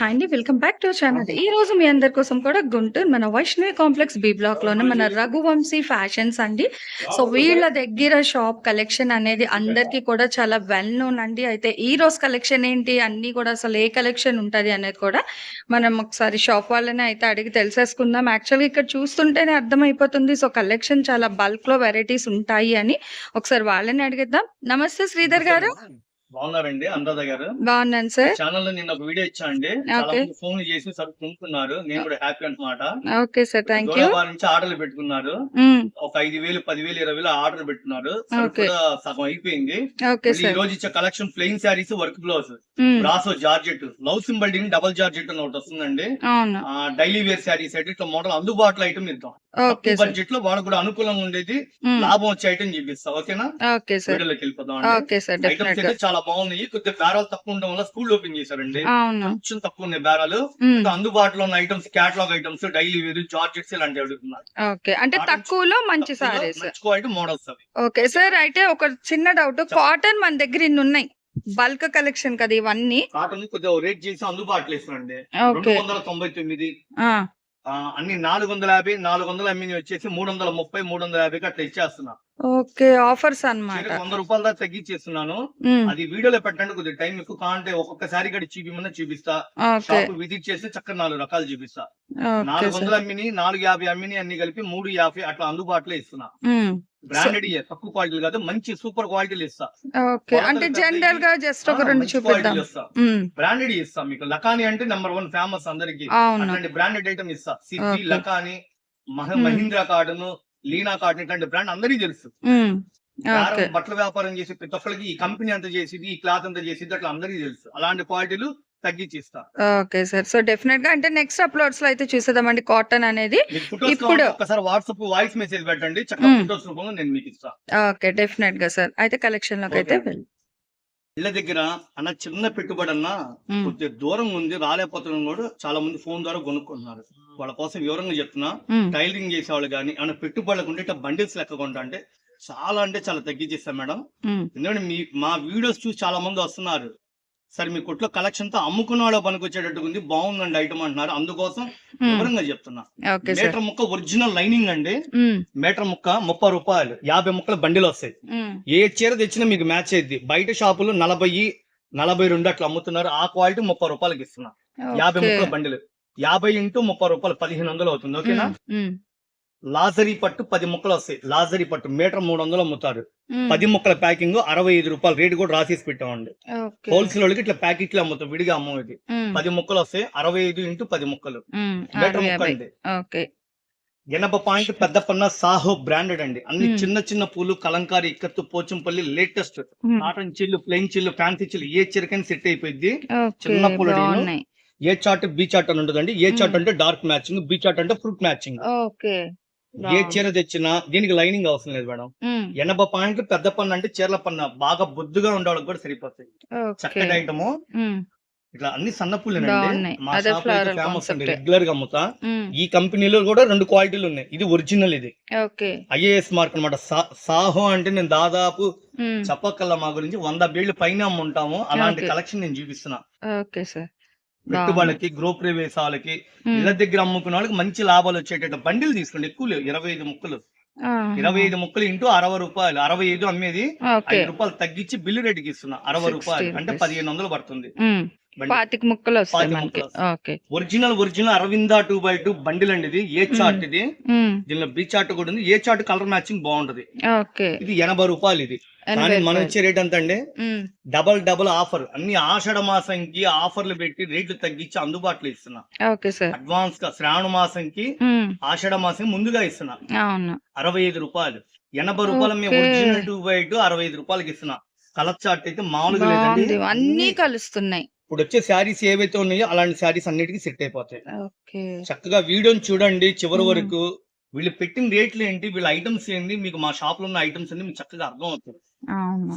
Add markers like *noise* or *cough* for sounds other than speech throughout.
Hi అండి welcome back to channel ఈ రోజు మీ అందరి కోసం కూడా గుంటూరు మన వైష్ణవి కాంప్లెక్స్ బి బ్లాక్లోనే మన రఘువంశీ ఫ్యాషన్స్ అండి. సో వీళ్ళ దగ్గర షాప్ కలెక్షన్ అనేది అందరికీ కూడా చాలా వెల్ నోన్ అండి. అయితే ఈ రోజు కలెక్షన్ ఏంటి అన్ని కూడా అసలు ఏ కలెక్షన్ ఉంటది అనేది కూడా మనం ఒకసారి షాప్ వాళ్ళని అయితే అడిగి తెలిసేసుకుందాం. యాక్చువల్గా ఇక్కడ చూస్తుంటేనే అర్థమైపోతుంది. సో కలెక్షన్ చాలా బల్క్లో వెరైటీస్ ఉంటాయి అని. ఒకసారి వాళ్ళని అడిగిద్దాం. నమస్తే శ్రీధర్ గారు. బాగున్నారండి అనురాధ గారు? బాగున్నాను సార్. ఛానల్లో నేను ఒక వీడియో ఇచ్చా అండి ఫోన్ చేసి సరే కొనుక్కున్నారు. నేను కూడా హ్యాపీ అన్నమాట. ఓకే సార్ థ్యాంక్ యూ దూరవారి నుంచి ఆర్డర్లు పెట్టుకున్నారు. ఒక ఐదు వేలు పది వేలు ఇరవై వేలు ఆర్డర్. కూడా సగం అయిపోయింది. ఈ రోజు ఇచ్చే collection plain sarees work blouse. Brasso georgette. Love symbol DIN double georgette అని ఒకటి వస్తుందండి. డైలీ వేర్ శారీస్ అయితే ఇట్లా మోడల్ అందుబాటులో ఐటమ్ ఇద్దాం. బడ్జెట్లో వాళ్ళకు కూడా అనుకూలంగా ఉండేది. లాభం వచ్చే ఐటమ్ చూపిస్తా ఓకేనా? Okay sir. ఐటమ్స్ అయితే చాలా బాగున్నాయి. కొద్దిగా బేరాలు తక్కువ ఉండడం వల్ల స్కూల్ ఓపెన్ చేశారండి. అవును. కొంచెం తక్కువ ఉన్నాయి బేరాలు. ఇంకా అందుబాటులో ఉన్న ఐటమ్స్ క్యాటలాగ్ ఐటమ్స్ డైలీ వేరు జార్జెట్స్ ఇలాంటివి అడుగుతున్నారు ఓకే. అంటే Cotton- తక్కువలో మంచి సారీస్ మంచి క్వాలిటీ మోడల్స్ అవి. ఓకే. సార్ అయితే ఒక చిన్న డౌట్ కాటన్ మన దగ్గర ఇన్ని ఉన్నాయి. బల్క్ కలెక్షన్ కదా ఇవన్నీ. కాటన్ కొద్దిగా రేట్ చేసి అందుబాటులో ఇస్తున్నారండి ఓకే. రెండు వందల తొంభై తొమ్మిది. అన్ని నాలుగు వందల యాభై నాలుగు వందల అమ్మిని వచ్చేసి మూడు వందల ముప్పై మూడు వందల యాభైకి అట్లా ఇచ్చేస్తున్నా. ఓకే ఆఫర్స్ అన్నమాట. వంద రూపాయల దాకా తగ్గించేస్తున్నాను. అది వీడియోలో పెట్టండి కొద్దిగా టైం ఎక్కువ కావాలంటే ఒక్కొక్కసారి కూడా చూపిమన్నా చూపిస్తా. షాప్ విజిట్ చేసి చక్కగా నాలుగు రకాలు చూపిస్తా. నాలుగు వందల అమ్మిని నాలుగు యాభై అమ్మిని అన్ని కలిపి మూడు యాభై అట్లా అందుబాటులో ఇస్తున్నా. బ్రాండెడ్ తక్కువ క్వాలిటీ కాదు మంచి సూపర్ క్వాలిటీలు ఇస్తా. ఓకే అంటే. జనరల్గా జస్ట్ ఒక రెండు చూపిద్దాం. బ్రాండెడ్ ఇస్తా మీకు. లకాని అంటే నెంబర్ వన్ ఫేమస్ అందరికి. అట్లాంటి బ్రాండెడ్ ఐటమ్ ఇస్తా. సిద్ధి Okay. లకాని మహ Hmm. మహీంద్రా కార్డును లీనా కార్డు ఇట్లాంటి బ్రాండ్ అందరికీ తెలుసు. ఓకే బట్టల వ్యాపారం చేసి ప్రతి ఒక్కరికి ఈ కంపెనీ అంత చేసింది ఈ క్లాత్ అంత చేసింది అట్లా అందరికీ తెలుసు. అలాంటి క్వాలిటీలు తగ్గించి ఇస్తా ఓకే సార్. సో డెఫినెట్గా అంటే నెక్స్ట్ అప్లోడ్స్లో అయితే చూసేద్దామండి కాటన్ అనేది. ఇప్పుడు- ఒకసారి వాట్సాప్ వాయిస్ మెసేజ్ పెట్టండి. ఫొటోస్ రూపంలో నేను మీకు ఇస్తా. ఓకే డెఫినెట్గా సార్. అయితే కలెక్షన్లోకి అయితే. ఇళ్ళ దగ్గర అన్న చిన్న పెట్టుబడి అన్న. కొద్దిగా దూరం ఉంది రాలేకపోతున్నాం కూడా చాలా మంది ఫోన్ ద్వారా కొనుక్కుంటున్నారు. వాళ్ళ కోసం వివరంగా చెప్తున్నా. టైలరింగ్ చేసే వాళ్ళు కానీ అన్న పెట్టుబడులకు ఉంటే ఇట్లా బండిల్స్ లెక్క కొంటా అంటే చాలా అంటే చాలా తగ్గించేస్తాం మేడం. ఎందుకంటే మీ మా వీడియోస్ చూసి చాలా మంది వస్తున్నారు. సరే మీ కొట్లో కలెక్షన్తో అమ్ముకున్న వాళ్ళ పనికి వచ్చేటట్టు ఉంది బాగుందండి ఐటమ్ అంటున్నారు. అందుకోసం. వివరంగా చెప్తున్నా. మీటర్ ముక్క ఒరిజినల్ లైనింగ్ అండి. మీటర్ ముక్క ముప్పై రూపాయలు యాభై ముక్కల బండిలు వస్తాయి. ఏ చీర తెచ్చినా మీకు మ్యాచ్ అయ్యింది బయట షాపులు నలభై నలభై రెండు అట్లా అమ్ముతున్నారు. ఆ క్వాలిటీ ముప్పై రూపాయలకి ఇస్తున్నా. యాభై. ముక్కల బండిలు. యాభై ఇంటూ ముప్పై రూపాయలు పదిహేను వందలు అవుతుంది. ఓకేనా. లాజరీ పట్టు పది ముక్కలు వస్తాయి లాజరీ పట్టు మీటర్ మూడు వందలు అమ్ముతారు మ్మ్. పది ముక్కల ప్యాకింగ్ అరవై ఐదు రూపాయలు రేటు కూడా రాసేసి పెట్టామండి. హోల్సేల్ వాళ్ళకి ఇట్లా ప్యాకెట్లు అమ్ముతాం విడిగా అమ్మేది మ్మ్. పది ముక్కలు వస్తాయి అరవై ఐదు ఇంటూ పది ముక్కలు. మీటర్ ముక్క. అండి ఎనభై పాయింట్ పెద్ద పన్న సాహో బ్రాండెడ్ అండి అన్ని. చిన్న చిన్న పూలు కలంకారీ ఇక్కత్తు పోచంపల్లి లేటెస్ట్. కాటన్ చిల్లు ప్లెయిన్ చిల్లు ఫ్యాన్సీ చిల్లు ఏ చీరకైనా సెట్ అయిపోయింది. చిన్న పూల ఏ చార్ట్ బి చార్ట్ అని ఉంటుందండి ఏ చార్ట్ మ్మ్. అంటే డార్క్ మ్యాచింగ్ బి చార్ట్ అంటే ఫ్రూట్ మ్యాచింగ్ ఓకే ఏ. చీర తెచ్చినా దీనికి లైనింగ్ అవసరం లేదు మేడం. ఎనభై పాయింట్లు పెద్ద పన్ను అంటే చీరల పన్ను బాగా బొద్దుగా ఉండే వాళ్ళకి కూడా సరిపోతాయి చక్కటి ఐటమ్. ఇట్లా అన్ని సన్న బాగున్నాయి. మా షాప్ ఫేమస్ అండి. రెగ్యులర్గా అమ్ముతా మ్మ్. ఈ కంపెనీలో కూడా రెండు క్వాలిటీలు ఉన్నాయి ఇది ఒరిజినల్ ఇది ఐఏఎస్ మార్క్ అనమాట సాహో అంటే నేను దాదాపు మ్మ్. చెప్పక్కల్లా మా గురించి వంద బీళ్ళు పైన అమ్ముంటాము అలాంటి. కలెక్షన్ నేను చూపిస్తున్నా ఓకే సార్ పెట్టుబడులకి గ్రో ప్రవేశ వాళ్ళకి మ్మ్. ఇళ్ళ దగ్గర అమ్ముకున్న వాళ్ళకి మంచి లాభాలు వచ్చేటట్టు బండిలు తీసుకోండి ఎక్కువ లేవు. ఇరవై ఐదు ముక్కలు. ఇరవై ఐదు ముక్కలు ఇంటూ అరవై రూపాయలు. అరవై ఐదు అమ్మేది ఐదు రూపాయలు తగ్గించి బిల్లు రేటుకి ఇస్తున్నా. అరవై 60 రూపాయలు. అంటే. పదిహేను వందలు పడుతుంది. పాతిక ముక్కలు original original Aravinda two by two bundle అండి ఇది. ఏ చార్ట్ ఇది. దీనిలో బి చార్ట్ కూడా ఉంది. ఏ చార్ట్ కలర్ మ్యాచింగ్ బాగుంటది. ఇది ఎనభై రూపాయలు ఇది. కానీ మనం. ఇచ్చే రేట్ ఎంత అండి డబల్ డబల్ ఆఫర్ అన్ని ఆషాఢ మాసంకి ఆఫర్లు పెట్టి రేట్లు తగ్గించి అందుబాటులో ఇస్తున్నా. Okay sir. అడ్వాన్స్గా శ్రావణ మాసంకి ఆషాఢ మాసం ముందుగా ఇస్తున్నా. అరవై ఐదు రూపాయలు. ఎనభై రూపాయలు మేము. ఒరిజినల్ టూ బై టూ అరవై ఐదు రూపాయలకి ఇస్తున్నా. కలర్ చార్ట్ అయితే మామూలుగా లేదండి. అన్ని కలుస్తున్నాయి. ఇప్పుడు వచ్చే శారీస్ ఏవైతే ఉన్నాయో అలాంటి శారీస్ అన్నిటికీ సెట్ అయిపోతాయి. చక్కగా వీడియోని చూడండి చివరి. వరకు. వీళ్ళు పెట్టిన రేట్లు ఏంటి? వీళ్ళ ఐటమ్స్ ఏంటి మీకు మా షాప్లో ఉన్న ఐటమ్స్ అన్ని మీకు చక్కగా అర్థం అవుతుంది.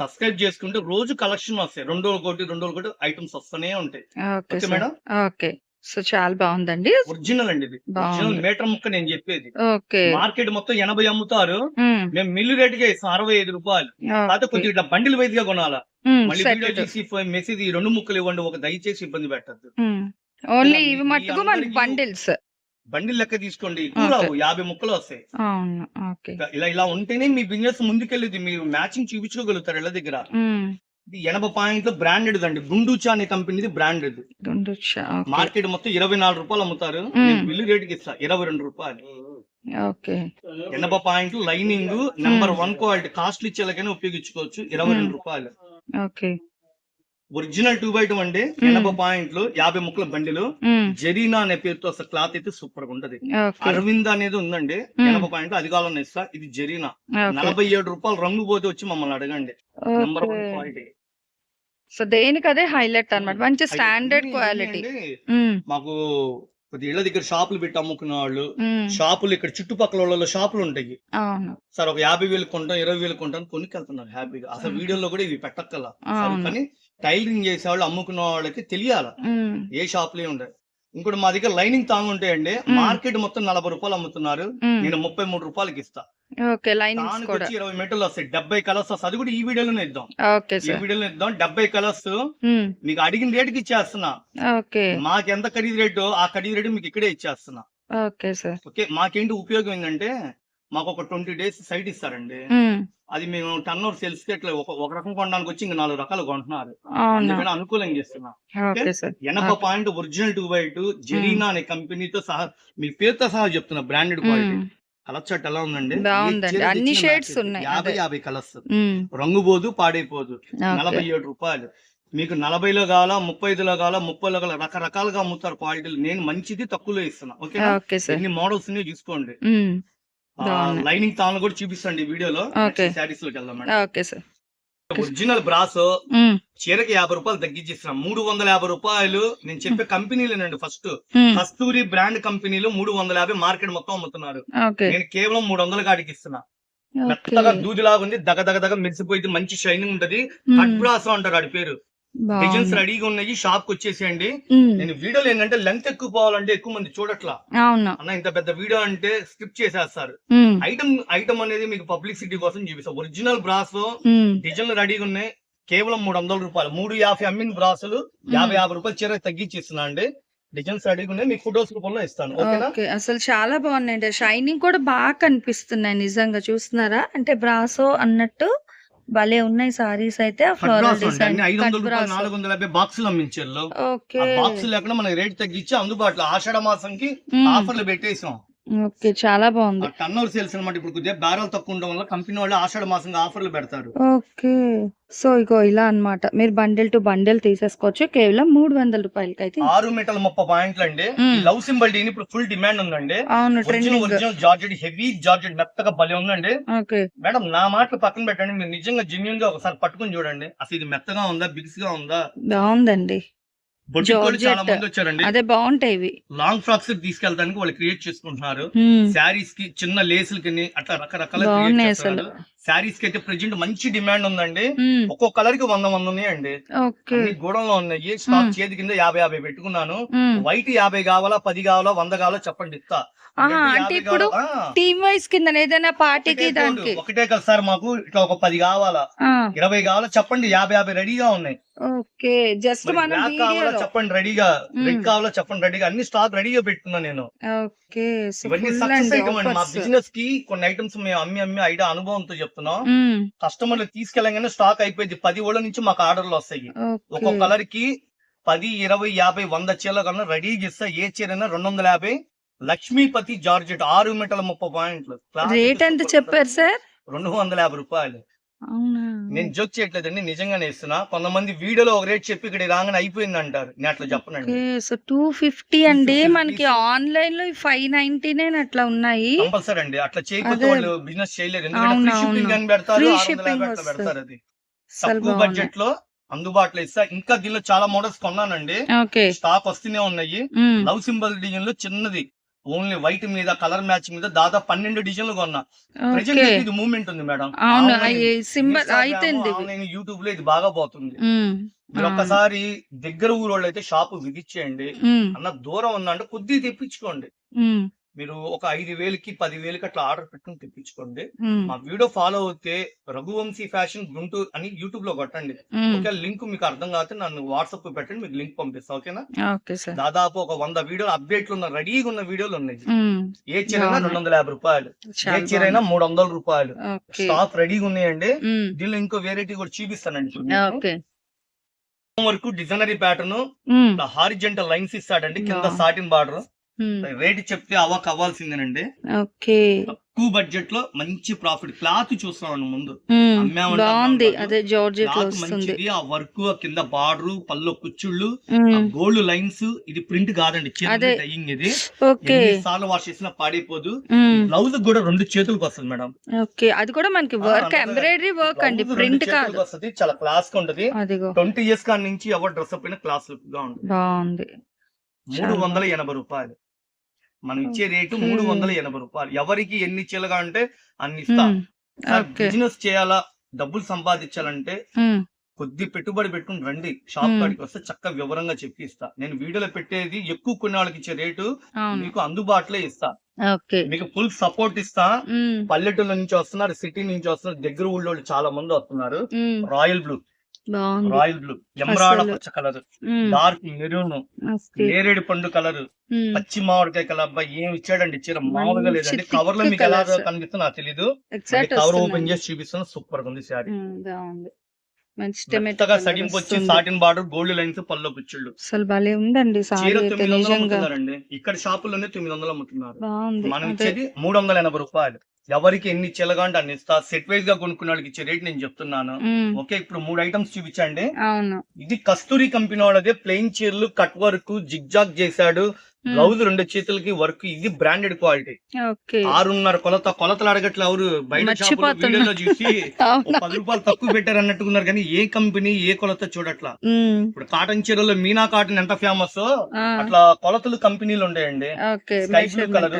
సబ్స్క్రైబ్ చేసుకుంటే రోజు కలెక్షన్ వస్తాయి. రెండు ఒకటి రెండు ఒకటి ఐటమ్స్ వస్తూనే ఉంటాయి. Okay madam? ఓకే. సో చాలా బాగుందండి. ఒరిజినల్ అండి ఇది. ఒరిజినల్ మీటర్ ముక్క నేను చెప్పేది. ఓకే. మార్కెట్ మొత్తం ఎనభై అమ్ముతారు. మేము మిల్లు రేట్గా ఇస్తాం అరవై ఐదు రూపాయలు. కాకపోతే. కొద్దిగా ఇట్లా బండిల్ వైజ్గా కొనాలా మళ్ళీ వీడియో మెసేజ్ ఈ రెండు ముక్కలు ఇవ్వండి. ఒక దయచేసి ఇబ్బంది పెట్టద్దు. ఓన్లీ ఇవి మట్టుకు మన బండిల్స్ బండిల్ లెక్క తీసుకోండి. రావు యాభై ముక్కలు వస్తాయి. అవును. ఓకే. ఇలా- ఇలా ఉంటేనే మీ బిజినెస్ ముందుకెళ్ళేది. మీరు మ్యాచింగ్ చూపించుకోగలుగుతారు ఇళ్ళ దగ్గర. ఎనభై పాయింట్లు బ్రాండెడ్ అండి గుండూచా అనే కంపెనీది బ్రాండెడ్. మార్కెట్ మొత్తం ఇరవై నాలుగు రూపాయలు అమ్ముతారు. బిల్లు రేటుకి ఇస్తా. ఇరవై రెండు రూపాయలు. ఓకే. ఎనభై పాయింట్లు lining number one quality costly ఇచ్చేలకైనా ఉపయోగించుకోవచ్చు. ఇరవై రెండు. రూపాయలు. Okay. Original two by two అండి. ఎనభై పాయింట్లు యాభై ముక్కల బండిలు. జరీనా అనే పేరుతో అసలు క్లాత్ అయితే సూపర్గా ఉంటది అరవింద్ అనేది ఉందండి. ఎనభై పాయింట్లు అది కావాలని ఇస్తా. ఇది జరీనా. నలభై ఏడు రూపాయలు రంగు పోతే వచ్చి మమ్మల్ని అడగండి. నెంబర్ వన్ క్వాలిటీ సో దేనికి అదే హైలైట్ అన్నమాట. మంచి స్టాండర్డ్ క్వాలిటీ. మాకు కొద్ది ఇళ్ళ దగ్గర షాపులు పెట్టి అమ్ముకునే వాళ్ళు షాపులు ఇక్కడ చుట్టుపక్కల వాళ్ళ షాపులు ఉంటాయి. సార్ ఒక యాభై వేలు కొంటాం ఇరవై వేలు కొంటాం కొనుక్కెళ్తున్నారు హ్యాపీగా. అసలు. వీడియోలో కూడా ఇవి పెట్టక్కల. కానీ టైలరింగ్ చేసే వాళ్ళు అమ్ముకునే వాళ్ళకి తెలియాల? ఏ షాపులే ఉండదు ఇంకోటి మా దగ్గర లైనింగ్ తాంగ్ ఉంటాయండి. మార్కెట్ మొత్తం నలభై రూపాయలు అమ్ముతున్నారు. నేను ముప్పై మూడు రూపాయలకి ఇస్తా. వచ్చి ఇరవై మీటర్లు వస్తాయి. డెబ్బై కలర్స్ వస్తాయి. అది కూడా ఈ వీడియోలోనే ఇద్దాం. ఈ వీడియోలో ఇద్దాం. డెబ్బై కలర్స్ మీకు అడిగిన రేటుకి ఇచ్చేస్తున్నా. మాకు ఎంత ఖరీదు రేటు ఆ ఖరీదు రేటు మీకు ఇక్కడే ఇచ్చేస్తున్నా. Okay sir. ఓకే మాకేంటి ఉపయోగం ఏంటంటే మాకు ఒక ట్వంటీ డేస్ సైట్ ఇస్తారండి. అది మేము టర్న్ ఓవర్ సేల్స్కి ఇట్లా ఒక రకం కొనడానికి వచ్చి ఇంకా నాలుగు రకాలు కొంటున్నారు. అందుకని అనుకూలంగా చేస్తున్నా. ఎనభై point original two by two Zareena అనే కంపెనీతో సహా మీ పేరుతో సహా చెప్తున్నా బ్రాండెడ్ క్వాలిటీ. కలర్ చార్ట్ ఎలా ఉందండి? అన్ని match ఉన్నాయి. యాభై. యాభై కలర్స్. రంగు పోదు పాడైపోదు నలభై ఏడు రూపాయలు. మీకు నలభైలో కావాలా ముప్పై ఐదులో కావాలా ముప్పైలో కావాలా రకరకాలుగా అమ్ముతారు క్వాలిటీలు. నేను మంచిది తక్కువలో ఇస్తున్నా. ఓకే మోడల్స్ చూసుకోండి. లైనింగ్ తాను కూడా చూపిస్తాండి వీడియోలో. శారీస్లోకి వెళ్దాం ఓకే సార్. ఒరిజినల్ బ్రాస్ చీరకి యాభై రూపాయలు తగ్గించిస్తున్నాం. మూడు వందల యాభై రూపాయలు నేను చెప్పే కంపెనీలేనండి ఫస్ట్ కస్తూరి బ్రాండ్ కంపెనీలు మూడు వందల యాభై మార్కెట్ మొత్తం అమ్ముతున్నారు. నేను కేవలం మూడు వందల కాడికి ఇస్తున్నా. మెత్తగా దూదిలాగా ఉంది దగ దగ దగ మెరిసిపోయింది మంచి షైనింగ్ ఉంటది. కట్ బ్రాస్ అంటారు ఆడి పేరు. డిజైన్స్. రెడీగా ఉన్నాయి షాప్కి వచ్చేసేయండి నేను వీడియోలో ఏంటంటే లెంత్ ఎక్కువ పోవాలంటే ఎక్కువ మంది చూడట్లా. అన్న ఇంత పెద్ద వీడియో అంటే స్క్రిప్ట్ చేసేస్తారు. ఐటమ్ ఐటమ్ అనేది మీకు పబ్లిసిటీ కోసం చూపిస్తాం. ఒరిజినల్ బ్రాస్ డిజైన్లు రెడీగా ఉన్నాయి. కేవలం మూడు వందల రూపాయలు మూడు యాభై అమ్మిన బ్రాసులు యాభై యాభై రూపాయలు చీర తగ్గించిస్తున్నా అండి. డిజైన్స్ రెడీగా ఉన్నాయి మీకు ఫొటోస్ రూపంలో ఇస్తాను. ఓకే అసలు చాలా బాగున్నాయండి. షైనింగ్ కూడా బాగా కనిపిస్తున్నాయి నిజంగా చూస్తున్నారా? అంటే బ్రాసో అన్నట్టు భలే ఉన్నాయి సారీస్ అయితే ఫ్లోరల్ డిజైన్ ఐదు వందల రూపాయలు నాలుగు వందల యాభై బాక్సులు అమ్మించారు. ఓకే. ఆ బాక్స్ లేకుండా మనకి రేట్ తగ్గించి అందుబాటులో ఆషాఢ మాసంకి ఉమ్, ఆఫర్లు పెట్టేసాం. ఓకే చాలా బాగుంది. టర్న్ ఓవర్ సేల్స్ అనమాట ఇప్పుడు కొద్దిగా బేరాలు తక్కువ ఉండడం వల్ల కంపెనీ వాళ్ళు ఆషాఢ మాసంగా ఆఫర్లు పెడతారు. ఓకే సో ఇగో ఇలా అన్నమాట. మీరు బండిల్ టు బండిల్ తీసేసుకోవచ్చు. కేవలం మూడు వందల రూపాయలకి అయితే ఆరు మీటర్ల ముప్పై పాయింట్లు అండి. లవ్ సింబల్ డీని ఇప్పుడు ఫుల్ డిమాండ్ ఉందండి. అవును trending original georgette heavy georgette మెత్తగా భలే ఉందండి. ఓకే. మేడం నా మాటలు పక్కన పెట్టండి. మీరు నిజంగా జెన్యున్గా ఒకసారి పట్టుకుని చూడండి. అసలు ఇది మెత్తగా ఉందా బిగ్స్గా ఉందా? బాగుందండి. చాలా Georgette. మంది వచ్చారండి. అదే బాగుంటాయి ఇవి. లాంగ్ ఫ్రాక్స్ తీసుకెళ్ళడానికి వాళ్ళు క్రియేట్ చేసుకుంటున్నారు. శారీస్కి చిన్న లేసులకి అట్లా రకరకాల బాగున్నాయి అసలు. శారీస్కి అయితే ప్రెజెంట్ మంచి డిమాండ్ ఉందండి. ఒక్కో కలర్కి వంద వంద ఉన్నాయండి. గోడంలో ఉన్నాయి. స్టాక్. చేతి కింద యాభై యాభై పెట్టుకున్నాను. వైట్ యాభై కావాలా పది కావాలా వంద కావాలా చెప్పండి ఇస్తా. ఆహా, రెడ్ అంటే యాభై ఇప్పుడు కావాలా? ఆ, టీమ్ వైస్ కింద ఏదైనా పార్టీకి ఒకటే దానికి. కోడ్, ఒకటే కదా సార్ మాకు ఇట్లా ఒక పది కావాలా ఇరవై కావాలా చెప్పండి యాభై యాభై రెడీగా ఉన్నాయి. ఓకే జస్ట్ మనం కావాలా చెప్పండి రెడీగా రెడ్. కావాలా చెప్పండి రెడీగా అన్ని స్టాక్ రెడీగా పెట్టుకున్నా నేను. ఓకే ఇవన్నీ సక్సెస్ మా బిజినెస్కి కొన్ని ఐటమ్స్ మేము అమ్మి అమ్మి ఐడియా అనుభవంతో చెప్తున్నాం. కస్టమర్లు తీసుకెళ్ళగానే స్టాక్ అయిపోయింది. పది ఓళ్ళ నుంచి మాకు ఆర్డర్లు వస్తాయి. ఒక్కొక్క కలర్కి పది ఇరవై యాభై వంద చీరల కన్నా రెడీగా ఇస్తా ఏ చీర రెండు వందల యాభై. లక్ష్మీపతి జార్జెట్ ఆరు మీటర్ల ముప్పై పాయింట్లు. రేట్ ఎంత చెప్పారు సార్? రెండు వందల యాభై రూపాయలు. నేను జోక్ చేయట్లేదండి నిజంగానే ఇస్తున్నా. కొంతమంది వీడియోలో ఒక రేట్ చెప్పి ఇక్కడ రాగానే అయిపోయింది అంటారు నేను అట్లా చెప్పనండి. సో టూ ఫిఫ్టీ అండి. 250 మనకి ఆన్లైన్లో ఫైవ్ నైన్టీ నైన్ అట్లా ఉన్నాయి. కంపల్సరీ అండి. అట్లా చేయకపోతే. వాళ్ళు బిజినెస్ చేయలేరు. ఎందుకంటే అవును, ఫ్రీ షిప్పింగ్ అవును. అని పెడతారు Free 650 shipping అట్లా వస్తది. పెడతారు అది. తక్కువ బడ్జెట్లో అందుబాటులో ఇస్తా. ఇంకా దీనిలో చాలా మోడల్స్ కొన్నానండి. స్టాక్ వస్తూనే ఉన్నాయి. లవ్ సింబల్ డిజైన్లో చిన్నది. ఓన్లీ వైట్ మీద కలర్ మ్యాచ్ మీద దాదాపు పన్నెండు డిజైన్లు కొన్నా. ప్రజెంట్ ఇది మూవ్మెంట్ ఉంది మేడం. సింబల్ ఆన్లైన్ యూట్యూబ్లో ఇది బాగా పోతుంది. మీరు. ఒక్కసారి దగ్గర ఊరు వాళ్ళు అయితే షాప్ విజిట్ చేయండి. ఉమ్, అన్న దూరం ఉందంటే కొద్దిగా తెప్పించుకోండి. మీరు ఒక ఐదు వేలకి పది వేలకి అట్లా ఆర్డర్ పెట్టుకుని తెప్పించుకోండి. మా వీడియో ఫాలో అవుతే రఘువంశీ ఫ్యాషన్ గుంటూరు అని యూట్యూబ్లో కొట్టండి. ఒకవేళ లింక్ మీకు అర్థం కాకపోతే నన్ను వాట్సాప్ పెట్టండి మీకు లింక్ పంపిస్తా ఓకేనా? దాదాపు ఒక వంద వీడియోలు అప్డేట్లు ఉన్న రెడీగా ఉన్న వీడియోలు ఉన్నాయి. ఏ చీర అయినా. రెండు వందల యాభై రూపాయలు. ఏ చీర అయినా మూడు వందల రూపాయలు. స్టాక్ రెడీగా ఉన్నాయండి. దీనిలో ఇంకో వెరైటీ కూడా చూపిస్తానండి వరకు డిజైనరీ ప్యాటర్న్ హారిజెంటల్ లైన్స్ ఇస్తాడండి కింద. సాటిన్ బార్డర్ రేట్ చెప్తే అవ్వక అవ్వాల్సిందేనండి. ఓకే. తక్కువ బడ్జెట్లో మంచి ప్రాఫిట్ క్లాత్ చూస్తున్నాను ముందు. అమ్మామంటే బాగుంది. అదే క్లాత్ మంచిది ఆ వర్క్ కింద బార్డర్ పళ్ళు కుచ్చుళ్ళు ఉమ్, గోల్డ్ లైన్స్ ఇది ప్రింట్ కాదండి. డయింగ్ ఇది. సార్లు వాష్ చేసినా పాడైపోదు. బ్లౌజ్ కూడా రెండు చేతులకు వస్తుంది మేడం. ఓకే. అది కూడా మనకి వర్క్ ఎంబ్రాయిడరీ వర్క్ అండి. ప్రింట్ కాదు. వస్తది. చాలా క్లాస్గా ఉంటది ట్వంటీ ఇయర్స్ కాడి నుంచి ఎవరు డ్రెస్ అప్ అయినా క్లాస్ లుక్గా ఉంటుంది. బాగుంది. మూడు వందల ఎనభై రూపాయలు. మనం ఇచ్చే రేటు. మూడు వందల ఎనభై రూపాయలు. ఎవరికి ఎన్ని ఇచ్చేలాగా అంటే అన్ని ఇస్తా. బిజినెస్ చేయాలా డబ్బులు సంపాదించాలంటే కొద్ది పెట్టుబడి పెట్టుకుని రండి. షాప్. కాడికి వస్తే చక్కగా వివరంగా చెప్పి ఇస్తా. నేను వీడియోలో పెట్టేది ఎక్కువ కొన్ని వాళ్ళకి ఇచ్చే రేటు మీకు అందుబాటులో ఇస్తా. మీకు ఫుల్ సపోర్ట్ ఇస్తా. పల్లెటూరు నుంచి వస్తున్నారు సిటీ నుంచి వస్తున్నారు దగ్గర ఊళ్ళో చాలా మంది వస్తున్నారు. Royal blue. Royal blue emerald. పచ్చ కలర్. Dark maroon. నేరేడు పండు కలర్. పచ్చి మామిడికాయ కలర్. అబ్బాయి ఏం ఇచ్చాడండి? చీర మామూలుగా లేదండి. కవర్లో మీకు ఎలా. కనిపిస్తుందో నాకు తెలీదు. Cover open. చేసి చూపిస్తాను. సూపర్ ఉంది శారీ. మెత్తగా సడింపు వచ్చి. సాటిన్ బార్డర్ గోల్డ్ లైన్స్ పళ్ళు పిచ్చుళ్ళు అసలు భలే ఉందండి ఇక్కడ షాపుల్లోనే తొమ్మిది వందలు అమ్ముతున్నారు. మనం ఇచ్చేది మూడు వందల ఎనభై రూపాయలు. ఎవరికి ఎన్ని ఇచ్చేలాగా అంటే అన్ని ఇస్తా? సెట్ వైజ్గా కొనుక్కునే వాళ్ళకి ఇచ్చే రేట్ నేను చెప్తున్నాను. ఓకే ఇప్పుడు మూడు ఐటమ్స్ చూపించండి. ఇది కస్తూరి కంపెనీ వాళ్ళదే ప్లెయిన్ చీరలు కట్ వర్క్ జిగ్జాగ్ చేశాడు. బ్లౌజ్ రెండు చేతులకి వర్క్ ఇది బ్రాండెడ్ క్వాలిటీ ఆరున్నర కొలత కొలతలు అడగట్లే ఎవరు బయట. వీడియోలో చూసి *laughs* పది రూపాయలు తక్కువ పెట్టారు అన్నట్టుకున్నారు కానీ ఏ కంపెనీ ఏ కొలత చూడట్లా. ఇప్పుడు కాటన్ చీరలో మీనా కాటన్ ఎంత ఫేమస్ అట్లా కొలతలు కంపెనీలు ఉంటాయండి. Sky blue. కలర్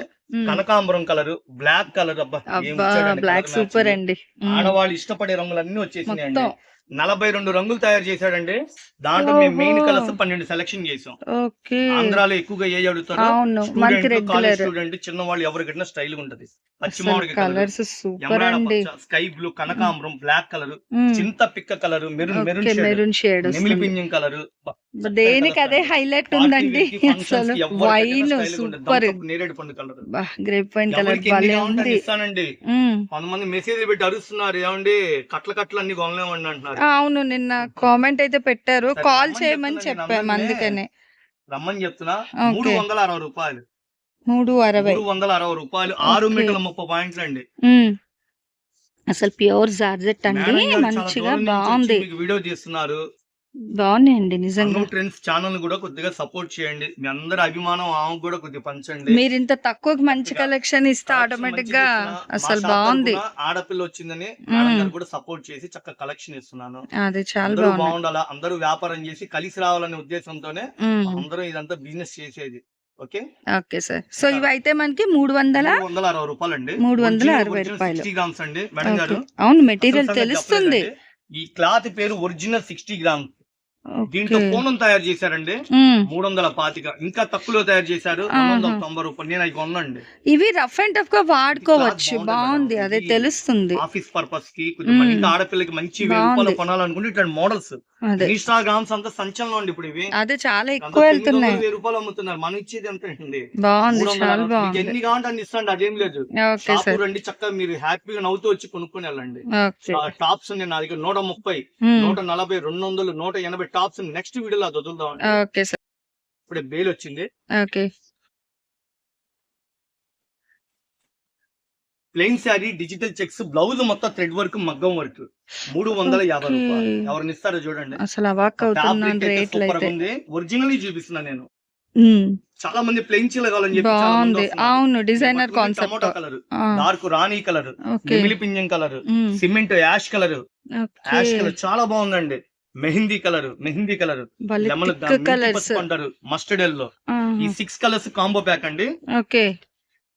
కనకాంబరం కలర్ బ్లాక్ కలర్ అబ్బా బ్లాక్ సూపర్. అండి. ఆడవాళ్ళు ఇష్టపడే రంగులన్నీ వచ్చేసినాయండి. నలభై రెండు రంగులు తయారు చేశాడండి. దాంట్లో మేము మెయిన్. కలర్స్ పన్నెండు సెలెక్షన్ చేసాం ఆంధ్రాలో ఎక్కువగా ఏ అడుగుతారో స్టూడెంట్ చిన్న వాళ్ళు ఎవరు కట్టినా స్టైల్ ఉంటది కలర్స్ పచ్చ స్కై బ్లూ కనకాంబరం బ్లాక్ కలర్ చింత పిక్క colour maroon maroon maroon shade నెమిలి వస్తుంది. పింజం కలర్ దేనికి అదే హైలైట్ ఉందండి అసలు? వైన్ సూపర్ నేరేడు పండు కలర్ గ్రేప్ వైన్ కలర్ భలే ఉంది. కొంతమంది మెసేజ్ పెట్టి అరుస్తున్నారు ఏమండి కట్ల కట్లు అన్ని కొనలేమండి అంటున్నారు. అవును నిన్న కామెంట్ అయితే పెట్టారు. కాల్ చేయమని చెప్పాము. అందుకనే. రమ్మని చెప్తున్నా. మూడు వందల అరవై రూపాయలు. మూడు అరవై. వందల అరవై రూపాయలు ఆరు. మీటర్ల ముప్పై పాయింట్లు అండి. అసలు ప్యూర్ జార్జెట్ అండి మంచిగా బాగుంది. వీడియో తీస్తున్నారు. బాగున్నాయండి నిజంగా. ట్రెండ్స్ ఛానల్ కూడా కొద్దిగా సపోర్ట్ చేయండి. మీ అందరి అభిమానం ఆమెకు కూడా కొద్దిగా పంచండి. మీరు ఇంత తక్కువకి మంచి కలెక్షన్ ఇస్తే ఆటోమేటిక్గా అసలు బాగుంది. ఆడపిల్ల వచ్చిందని కూడా సపోర్ట్ చేసి చక్కగా కలెక్షన్ ఇస్తున్నాను. అది చాలా బాగుండాలా? అందరూ వ్యాపారం చేసి కలిసి రావాలనే ఉద్దేశంతోనే. అందరూ ఇదంతా బిజినెస్ చేసేది. ఓకే? Okay sir. సో ఇవి అయితే మనకి మూడు వందల వందల అరవై రూపాయలు అండి మూడు వందల అరవై రూపాయలు. గ్రామ్స్ అండి మేడం. గారు. అవును మెటీరియల్ తెలుస్తుంది. ఈ క్లాత్ పేరు ఒరిజినల్ సిక్స్టీ గ్రామ్స్ దీంతో పూనం తయారు చేశారండి. మూడు వందల పాతిక. ఇంకా తక్కువలో తయారు చేశారు. రెండు వందల తొంభై రూపాయలు. నేను అవి కొనండి ఇవి రఫ్ అండ్ టఫ్గా వాడుకోవచ్చు. బాగుంది. అదే తెలుస్తుంది. ఆఫీస్ పర్పస్కి కొంచెం ఆడపిల్లకి మంచి. రూపాయలు కొనాలనుకుంటే ఇట్లా మోడల్స్. ఇన్స్టాగ్రామ్స్ అంతా సంచలనం అండి ఇప్పుడు ఇవి. అదే చాలా ఎక్కువ వెళ్తున్నాయి. వెయ్యి రూపాయలు అమ్ముతున్నారు. మనం ఇచ్చేది ఎంత అండి బాగుంది చాలా బాగుంది. ఎన్ని కావాలంటే అన్ని ఇస్తాండి అదేం లేదు. రండి. చక్కగా మీరు హ్యాపీగా నవ్వుతూ వచ్చి కొనుక్కొని వెళ్ళండి. టాప్స్ ఉన్నాయి నా దగ్గర నూట ముప్పై. నూట నలభై రెండు వందలు నూట ఎనభై టాప్స్ నెక్స్ట్ వీడియోలో అది వదులుదాం ఓకే సార్. ఇప్పుడే బేల్ వచ్చింది. Okay. Plain sari digital checks blouse మొత్తం థ్రెడ్ వర్క్ మగ్గం వర్క్ మూడు వందల యాభై. రూపాయలు. ఎవరిని ఇస్తారో చూడండి. అసలు ఉంది. ఒరిజినల్ చీపిస్తున్నా నేను. చాలా మంది ప్లెయిన్ చీల కావాలని చెప్పి. అవును డిజైనర్ కాన్సెప్ట్ కలర్ డార్క్ రాణి colour పింజం colour cement ash colour ash colour చాలా బాగుందండి. Mehndi colour mehndi colour. Lemon అంటారు మస్టర్డ్ ఎల్లో ఈ సిక్స్ కలర్స్ కాంబో ప్యాక్ అండి. ఓకే.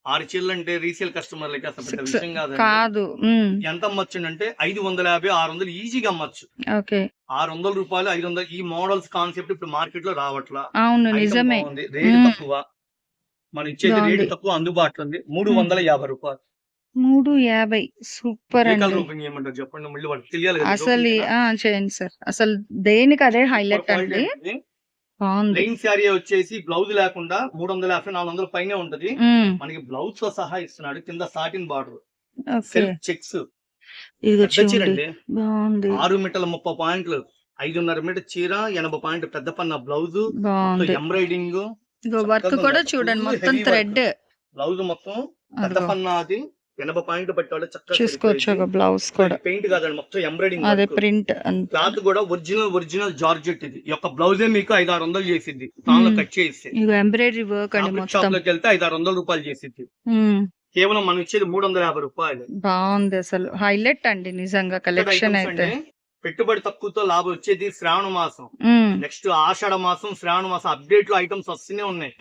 ఆరు చీరలు అంటే రీసేల్ కస్టమర్లకి అసలు పెద్ద Six. విషయం కాదు. ఎంత అమ్మచ్చు అంటే ఐదు వందల యాభై ఆరు వందలు ఈజీగా అమ్మచ్చు. ఓకే. ఆరు వందల రూపాయలు ఐదు వందలు ఈ మోడల్స్ కాన్సెప్ట్ ఇప్పుడు మార్కెట్లో రావట్లా. అవును నిజమే. రేటు మ్మ్. తక్కువ. మనం ఇచ్చేది బాగుంది. రేటు తక్కువ అందుబాటులో ఉంది. మూడు. వందల యాభై రూపాయలు. మూడు యాభై. సూపర్ అండి. అసలు చేయండి సార్. అసలు దేనికి అదే హైలైట్? అండి. బాగుంది. శారీ వచ్చేసి బ్లౌజ్ లేకుండా మూడు వందల యాభై నాలుగు వందల పైనే ఉంటది. మనకి బ్లౌజ్తో సహా ఇస్తున్నాడు కింద సాటిన్ బార్డర్ చెక్స్ బాగుంది. ఆరు మీటర్ల ముప్పై పాయింట్లు ఐదున్నర మీటర్ చీర ఎనభై పాయింట్ పెద్ద పన్న బ్లౌజ్. ఎంబ్రాయిడింగ్ వర్క్ కూడా. చూడండి మొత్తం. థ్రెడ్ బ్లౌజ్ మొత్తం పెద్ద పన్న అది. ఎనభై పాయింట్ పెట్టాలి చక్కగా చూసుకోవచ్చు ఒక బ్లౌజ్ కూడా. పెయింట్ కాదండి మొత్తం ఎంబ్రాయిడింగ్ అదే ప్రింట్ క్లాత్ కూడా ఒరిజినల్ ఒరిజినల్ జార్జెట్ ఇది. యొక్క బ్లౌజే మీకు ఐదు ఆరు వందలు చేసిద్ది. తాను. కట్ చేసి ఎంబ్రాయిడరీ వర్క్ అండి షాప్ మొత్తం. లోకి వెళ్తే ఐదు ఆరు వందల రూపాయలు చేసిద్ది. ఉమ్, కేవలం మనం ఇచ్చేది మూడు వందల యాభై రూపాయలు. బాగుంది అసలు. హైలైట్ అండి నిజంగా కలెక్షన్ అయితే. పెట్టుబడి తక్కువతో లాభం వచ్చేది శ్రావణ మాసం. నెక్స్ట్ ఆషాఢ మాసం శ్రావణ మాసం అప్డేట్లో ఐటమ్స్ వస్తూనే ఉన్నాయి.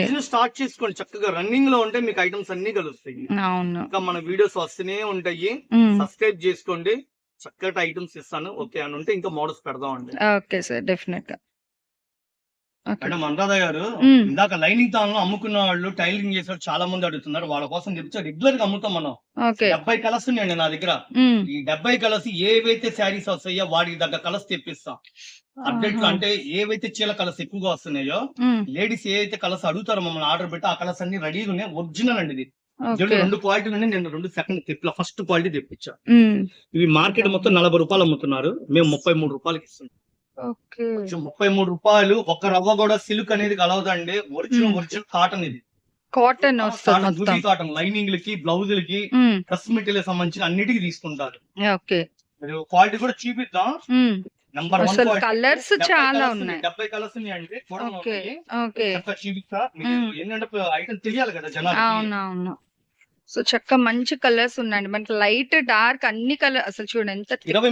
బిజినెస్ స్టార్ట్ చేసుకోండి. చక్కగా రన్నింగ్లో ఉంటే మీకు ఐటమ్స్ అన్ని కలుస్తాయి. ఇంకా మన వీడియోస్ వస్తూనే ఉంటాయి. సబ్స్క్రైబ్ చేసుకోండి. చక్కటి ఐటమ్స్ ఇస్తాను. ఓకే అని ఉంటే ఇంకా మోడల్స్ పెడదాం అండి okay sir definitely madam Anuradha garu. ఇందాక లైనింగ్ తాను అమ్ముకున్న వాళ్ళు టైలరింగ్ చేసే చాలా మంది అడుగుతున్నారు. వాళ్ళ కోసం చెప్తే రెగ్యులర్గా అమ్ముతాం మనం. డెబ్బై కలర్స్ ఉన్నాయండి నా దగ్గర. ఈ డెబ్బై కలర్స్ ఏవైతే శారీస్ వస్తాయో వాటికి తగ్గ కలర్స్ తెప్పిస్తాం. అప్డేట్. అంటే ఏవైతే చీల కలర్స్ ఎక్కువగా వస్తున్నాయో లేడీస్ ఏవైతే కలర్స్ అడుగుతారో మమ్మల్ని ఆర్డర్ పెట్టి ఆ కలర్స్ అన్ని రెడీగా ఉన్నాయి. ఒరిజినల్ అండి ఇది. రెండు క్వాలిటీ ఉన్నాయి. నేను రెండు సెకండ్ తెప్పిలా. ఫస్ట్ క్వాలిటీ తెప్పించా. ఇవి మార్కెట్ మొత్తం నలభై రూపాయలు అమ్ముతున్నారు. మేము ముప్పై మూడు రూపాయలకి ఇస్తున్నాం. కొంచెం ముప్పై మూడు రూపాయలు ఒక రవ్వ కూడా సిల్క్ అనేది కలవదండి. ఒరిజినల్. ఒరిజినల్ కాటన్ ఇది. కాటన్ వస్తుంది కాటన్ లైనింగ్ లకి బ్లౌజ్ లకి ఉమ్, డ్రెస్ మెటీరియల్ సంబంధించిన అన్నిటికీ తీసుకుంటారు. ఓకే. క్వాలిటీ కూడా చూపిద్దాం. Number one. కలర్స్ చాలా ఉన్నాయి డెబ్బై కలర్స్ ఉన్నాయండి చూడండి ఓకే చూపిస్తా. ఏంటంటే ఐటమ్ తెలియాలి కదా జనాలకి. అవునవును. సో చక్క మంచి కలర్స్ ఉన్నాయండి. మనకి లైట్ డార్క్ అన్ని కలర్ అసలు చూడండి ఎంత ఇరవై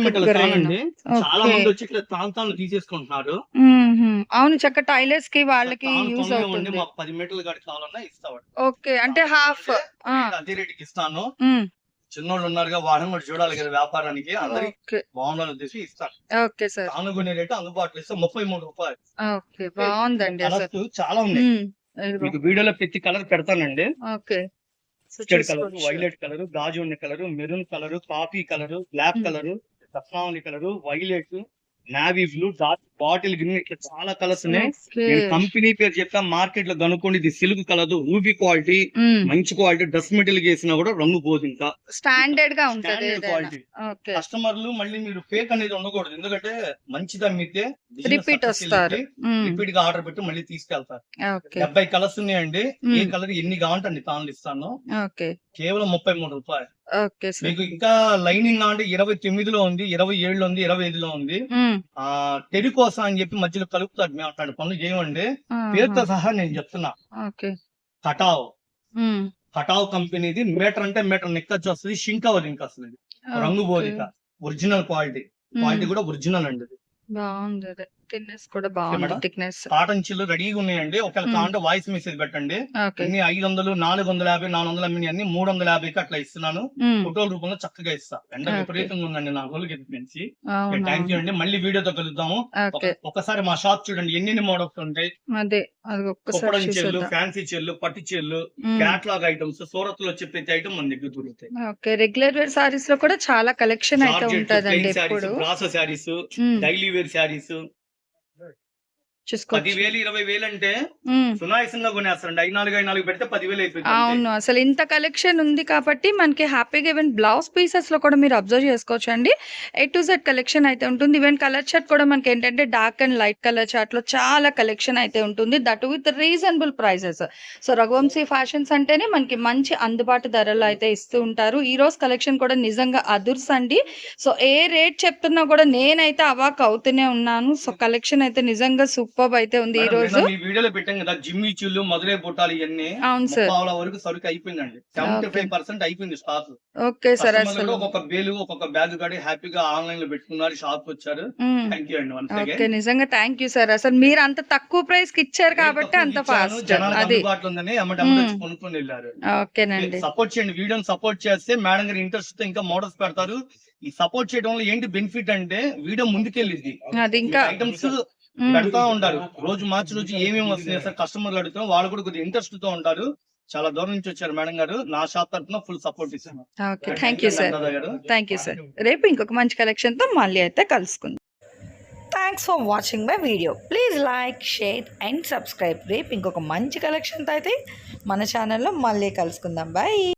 తీసేసుకుంటున్నారు. అవును చక్క టైలర్స్కి వాళ్ళకి యూజ్ అవుతుంది. ఓకే అంటే హాఫ్ అదే రేటుకి ఇస్తాను. చిన్నోళ్ళు ఉన్నారుగా వాహనం కూడా చూడాలి కదా వ్యాపారానికి. అందరికి బాగుండాలని ఉద్దేశం ఇస్తాను. Okay sir. తాను కొనే రేటు అందుబాటులో ఇస్తే ముప్పై మూడు రూపాయలు. ఓకే బాగుందండి చాలా. మీకు వీడియోలో ప్రతి కలర్ పెడతానండి. Okay. So colour. Violet colour గాజు ఉన్న colour maroon colour coffee colour black. Colour రత్నావళి colour violet navy blue dark bottle ఇట్లా చాలా కలర్స్ ఉన్నాయి. నేను కంపెనీ పేరు చెప్తా మార్కెట్లో కనుక్కోండి ఇది సిల్క్ కలర్ ఊబీ క్వాలిటీ. మంచి క్వాలిటీ డ్రెస్ మెటీరియల్ వేసినా కూడా రంగు పోదు ఇంకా. స్టాండర్డ్గా ఉంటది క్వాలిటీ కస్టమర్లు మళ్ళీ మీరు ఫేక్ అనేది ఉండకూడదు. ఎందుకంటే మంచిది అమ్మితే రిపీట్ వస్తారు. రిపీట్గా ఆర్డర్ పెట్టి మళ్ళీ తీసుకెళ్తారు. డెబ్బై కలర్స్ ఉన్నాయండి. ఏ. కలర్ ఎన్ని కావాలంటే తాను ఇస్తాను. ఓకే కేవలం ముప్పై మూడు రూపాయలు. మీకు ఇంకా లైనింగ్ అంటే ఇరవై తొమ్మిదిలో ఉంది ఇరవై ఏడులో ఉంది ఇరవై ఐదులో ఉంది. మ్మ్. టెరికోసా అని చెప్పి మధ్యలో కలుపుతారు మేము అట్లాంటి పనులు చేయమండి. పేరుతో సహా నేను చెప్తున్నా కటావ్. కటావ్ కంపెనీది మీటర్ అంటే మీటర్ నెక్కచ్చు వస్తుంది షింక్ అవ్వదు ఇంకా అసలు ఇది. రంగు. పోదిక ఒరిజినల్ క్వాలిటీ. క్వాలిటీ కూడా ఒరిజినల్ అండి. బాగుంది థిక్నెస్ కూడా బాగుంది? థిక్నెస్. కాటన్ చిల్లు రెడీగా ఉన్నాయండి. ఒకవేళ. కావాలంటే వాయిస్ మెసేజ్ పెట్టండి. అన్ని ఐదు వందలు నాలుగు వందల యాభై నాలుగు వందల అమ్మిని అన్ని మూడు వందల యాభైకి అట్లా ఇస్తున్నాను. ఫోటోల రూపంలో చక్కగా ఇస్తా. ఎండ. విపరీతంగా ఉందండి నా రోజులకి నుంచి. థ్యాంక్ యూ అండి. మళ్ళీ వీడియోతో కలుద్దాము. ఒకసారి మా షాప్ చూడండి. ఎన్ని మోడల్స్ ఉంటాయి? అదే కుప్పడం చెల్లు ఫ్యాన్సీ చెల్లు పట్టు చెల్లు. క్యాట్లాగ్ ఐటమ్స్ సూరత్లో వచ్చే ప్రతి ఐటమ్ మన దగ్గర దొరుకుతాయి. ఓకే రెగ్యులర్ వేర్ సారీస్లో కూడా చాలా కలెక్షన్ అయితే ఉంటదండి ఎప్పుడు. బ్రాసో మ్మ్. డైలీ వేర్ శారీస్ చూసుకోవచ్చు. పదివేలు ఇరవై వేలు అంటే మ్మ్. సునాయాసంగా కొనేస్తారండి. ఐదు నాలుగు ఐదు నాలుగు పెడితే పదివేలు అయిపోయింది అంతే. అవును అసలు ఇంత కలెక్షన్ ఉంది కాబట్టి మనకి హ్యాపీగా ఈవెన్ బ్లౌజ్ పీసెస్లో కూడా మీరు అబ్జర్వ్ చేసుకోవచ్చు అండి ఏ టు జెడ్ కలెక్షన్ అయితే ఉంటుంది. ఈవెన్ కలర్ చార్ట్ కూడా మనకి ఏంటంటే డార్క్ అండ్ లైట్ కలర్ చార్ట్లో చాలా కలెక్షన్ అయితే ఉంటుంది. That with reasonable prices so Raghuvamshi Fashions అంటేనే మనకి మంచి అందుబాటు ధరలు అయితే ఇస్తూ ఉంటారు. ఈ రోజు కలెక్షన్ కూడా నిజంగా అదుర్స్ అండి. సో ఏ రేట్ చెప్తున్నా కూడా నేనైతే అవాక్ అవుతూనే ఉన్నాను. సో కలెక్షన్ అయితే నిజంగా సూపర్ అయితే ఉంది ఈ రోజు. వీడియోలో పెట్టాం కదా జిమ్మి చిల్లు మధురై బుట్టాలు ఇవన్నీ అవును సార్. వరకు సరుకు అయిపోయిందండి. సెవెంటీ ఫైవ్ పర్సెంట్ అయిపోయింది స్టాక్. ఓకే సార్ అసలు. ఒక్కొక్క బేలు ఒక్కొక్క బ్యాగ్ కాడి హ్యాపీగా ఆన్లైన్లో పెట్టుకున్నారు షాప్ వచ్చారు. థ్యాంక్ యూ అండి ఓకే నిజంగా థ్యాంక్ యూ సార్. అసలు మీరు అంత తక్కువ ప్రైస్కి ఇచ్చారు కాబట్టి అంత ఫాస్ట్ అది. కొనుక్కొని వెళ్ళారు. ఓకేనండి. సపోర్ట్ చేయండి వీడియోని సపోర్ట్ చేస్తే మేడం గారు ఇంట్రెస్ట్తో ఇంకా మోడల్స్ పెడతారు. ఈ సపోర్ట్ చేయడం వల్ల ఏంటి బెనిఫిట్ అంటే వీడియో ముందుకెళ్ళింది ఐటమ్స్. పెడతా ఉంటారు. రోజు మార్చి రోజు ఏమేమి వస్తున్నాయి సార్? కస్టమర్లు అడుగుతాం వాళ్ళు కూడా కొద్దిగా ఇంట్రెస్ట్తో ఉంటారు. చాలా దూరం నుంచి వచ్చారు మేడం గారు. నా షాప్ తరఫున ఫుల్ సపోర్ట్ ఇస్తాను okay thank you sir thank you sir రేపు ఇంకొక మంచి కలెక్షన్తో మళ్ళీ అయితే కలుసుకుందాం. Thanks for watching my video please like share and subscribe రేపు ఇంకొక మంచి కలెక్షన్తో అయితే మన ఛానల్లో మళ్ళీ కలుసుకుందాం. బాయ్